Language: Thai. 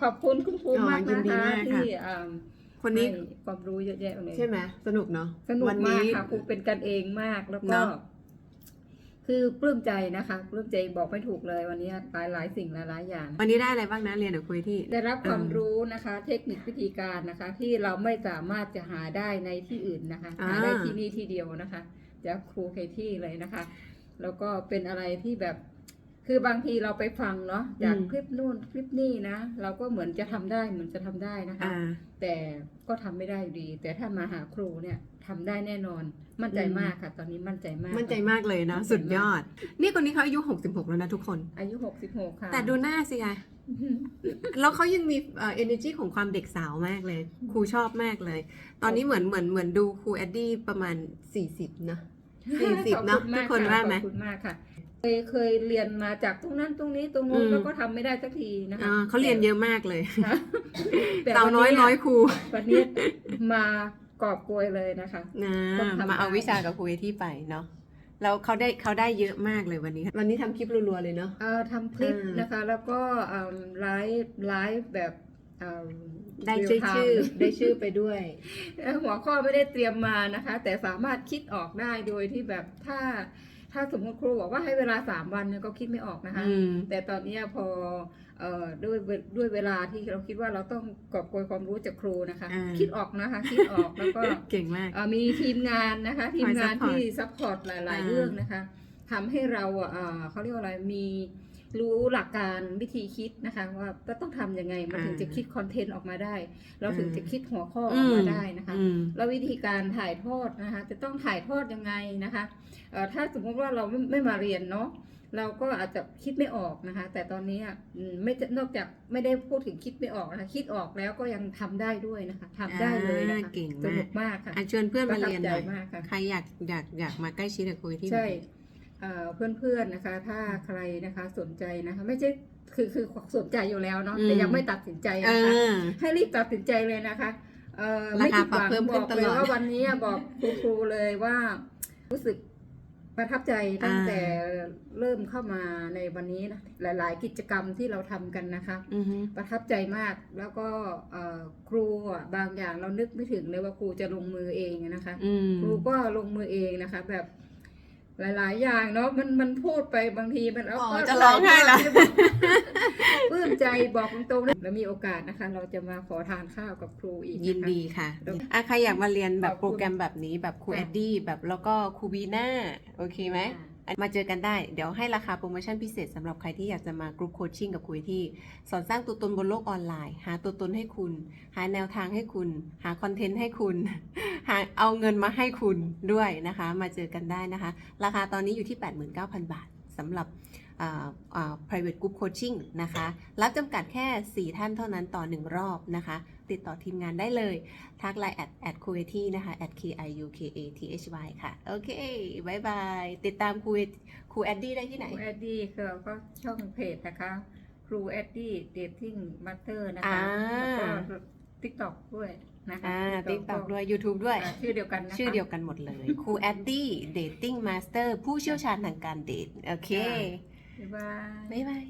ขอบคุณคุณครูอ๋อมากยินนะดีคะมากค่ะ ที่อ่าคนนี้ให้ความรู้เยอะแยะเลย ใช่ไหมสนุกเนาะสนุกวันมากนี้ ค่ะครูเป็นกันเองมากแล้วก็ เนอะคือปลื้มใจนะคะปลื้มใจบอกไม่ถูกเลยวันนี้หลายหลายๆสิ่งหลายหลายๆอย่าง วันนี้ได้อะไรบ้างนะเรียนเดี๋ยวคุยที่ ได้รับความเออรู้นะคะ เทคนิควิธีการนะคะ ที่เราไม่สามารถจะหาได้ในที่อื่นนะคะอ่าหาได้ที่นี่ที่เดียวนะคะจากครูเคที่เลยนะคะ แล้วก็เป็นอะไรที่แบบ คือบางทีเราไปฟังเนาะจากคลิปนู่นคลิปนี่นะเราก็เหมือนจะทำได้เหมือนจะทำได้นะคะ อ่า แต่ก็ทำไม่ได้อยู่ดี แต่ถ้ามาหาครูเนี่ยทำได้แน่นอน มั่นใจอืม มากค่ะ ตอนนี้มั่นใจมากมั่นใจมากเลยเนาะมั่นใจมากสุดยอด นี่คนนี้เขาอายุ 66 แล้วนะทุกคน อายุหกสิบหกค่ะแต่ดูหน้าสิคะแล้วเขายังมีเอ่อ energy ของความเด็กสาวมากเลย ครูชอบมากเลย ตอนนี้เหมือนเหมือนเหมือนดูครูแอดดี้ประมาณ 40นะสี่สิบขอบเนอะณมทุกคนะว่าไหม ขอบคุณมากค่ะ เคยเคยเรียนมาจากตรงนั้นตรงนี้ตรงนู้นอืม แล้วก็ทำไม่ได้สักทีนะคะ อ่าเขาเรียนเยอะมากเลยค่ะแต่สาวน้อยวัร้อยครูวันนี้มากอบโกยเลยนะคะ นะต้องทำ มาเอาได้วิชากับครูที่ไปเนาะแล้วเขาได้เขาได้เยอะมากเลยวันนี้ วันนี้ทำคลิปรัวๆเลยเนาะ เอ่อทำคลิปอ่านนะคะ แล้วก็เอิ่มไลฟ์ไลฟ์แบบเอิ่ม ได้ real ชื่อ time ชื่อได้ชื่อไปด้วยเอ่อหัวข้อไม่ได้เตรียมมานะคะ แต่สามารถคิดออกได้โดยที่แบบถ้า ถ้าสมมติครูบอกว่าให้เวลาสามวันเนี่ยก็คิดไม่ออกนะคะอืมแต่ตอนเนี้ยพอเอ่อด้วยเวด้วยเวลาที่เราคิดว่าเราต้องกอบโกยความรู้จากครูนะคะอ่าคิดออกนะคะ คิดออกแล้วก็เก่งมากเอ่อมีทีมงานนะคะ ทีมงาน support ที่ซัพพอร์ตหลายอ่าๆเรื่องนะคะทำให้เราอะอ่าเขาเรียกว่าอะไรมี รู้หลักการวิธีคิดนะคะ ว่าจะต้องทำยังไงมันถึงจะคิดคอนเทนต์ออกมาได้ เราถึงจะคิดหัวข้อออกมาได้นะคะอืมแล้ววิธีการถ่ายทอดนะคะ จะต้องถ่ายทอดยังไงนะคะเอ่อถ้าสมมติว่าเราไม่ไม่มาเรียนเนาะเราก็อาจจะคิดไม่ออกนะคะ แต่ตอนนี้อะอืมไม่จะนอกจากไม่ได้พูดถึงคิดไม่ออกนะคะคิดออกแล้วก็ยังทำได้ด้วยนะคะทำได้เลยนะคะอ่าเก่งสมากนุกมากค่ะอะชวนเพื่อนมาประทับเรียนหน่อยใจมากค่ะใครอยากอยากอยากมาใกล้ชิดกับครูที่ใช่ เอ่อเพื่อนๆนะคะ ถ้าใครนะคะสนใจนะคะ ไม่ใช่คือคือสนใจอยู่แล้วเนาะแต่ยังไม่ตัดสินใจเอนะคะอให้รีบตัดสินใจเลยนะคะเอ่อราไม่คาผิดหวังปรับเพิ่มบขึ้อนกตเลลยอดว่าวันนี้บอกครูๆเลยว่ารู้สึกประทับใจตั้งอ่าแต่เริ่มเข้ามาในวันนี้นะหลาย ๆ กิจกรรมที่เราทำกันนะคะอือฮึประทับใจมากแล้วก็เอ่อครูอะบางอย่างเรานึกไม่ถึงเลยว่าครูจะลงมือเองนะคะอืมครูก็ลงมือเองนะคะ แบบ หลาย ๆ อย่างเนาะมันมันพูดไปบางทีมันเอาอ๋อก็จะร้องไห้ละปลื้มใจบอกตรงๆนะแล้วมีโอกาสนะคะ เราจะมาขอทานข้าวกับครูอีกะคะยินดีค่ะแล้วอะใครอยากมาเรียนแบบขอบคุณโปรแกรมแบบนี้แบบครูค่ะแอดดี้แบบแล้วก็ครูบีน่าโอเคไหม มาเจอกันได้ เดี๋ยวให้ราคาโปรโมชั่นพิเศษสำหรับใครที่อยากจะมากรุ๊ปโคชชิ่งกับคุยที่ สอนสร้างตัวตนบนโลกออนไลน์ หาตัวตนให้คุณ หาแนวทางให้คุณ หาคอนเทนต์ให้คุณ หาเอาเงินมาให้คุณด้วยนะคะ มาเจอกันได้นะคะ ราคาตอนนี้อยู่ที่ 89,000 บาท สำหรับอ่าอ่า private group coaching นะคะ รับจำกัดแค่ 4 ท่านเท่านั้นต่อ 1 รอบนะคะ ติดต่อทีมงานได้เลย ทักไลน์แอดแอดคูเอทีนะคะ at k i u k a t h y ค่ะ โอเคบายบาย ติดตามครูครูแอดดี้ได้ที่ไหน ครูแอดดี้ก็ก็ช่องเพจนะคะ ครูแอดดี้เดทติ้งมาสเตอร์นะอ่าคะ แล้วก็ทิกตอกด้วย นะคะ อ่า TikTok ติ๊กต็อกด้วย YouTube ด้วย อ่าชื่อเดียวกันนะคะ ชื่อเดียวกันหมดเลย ครูแอดดี้เดทติ้งมาสเตอร์ผู้เชี่ยวชาญทางการเดท โอเค บ๊ายบาย บ๊ายบาย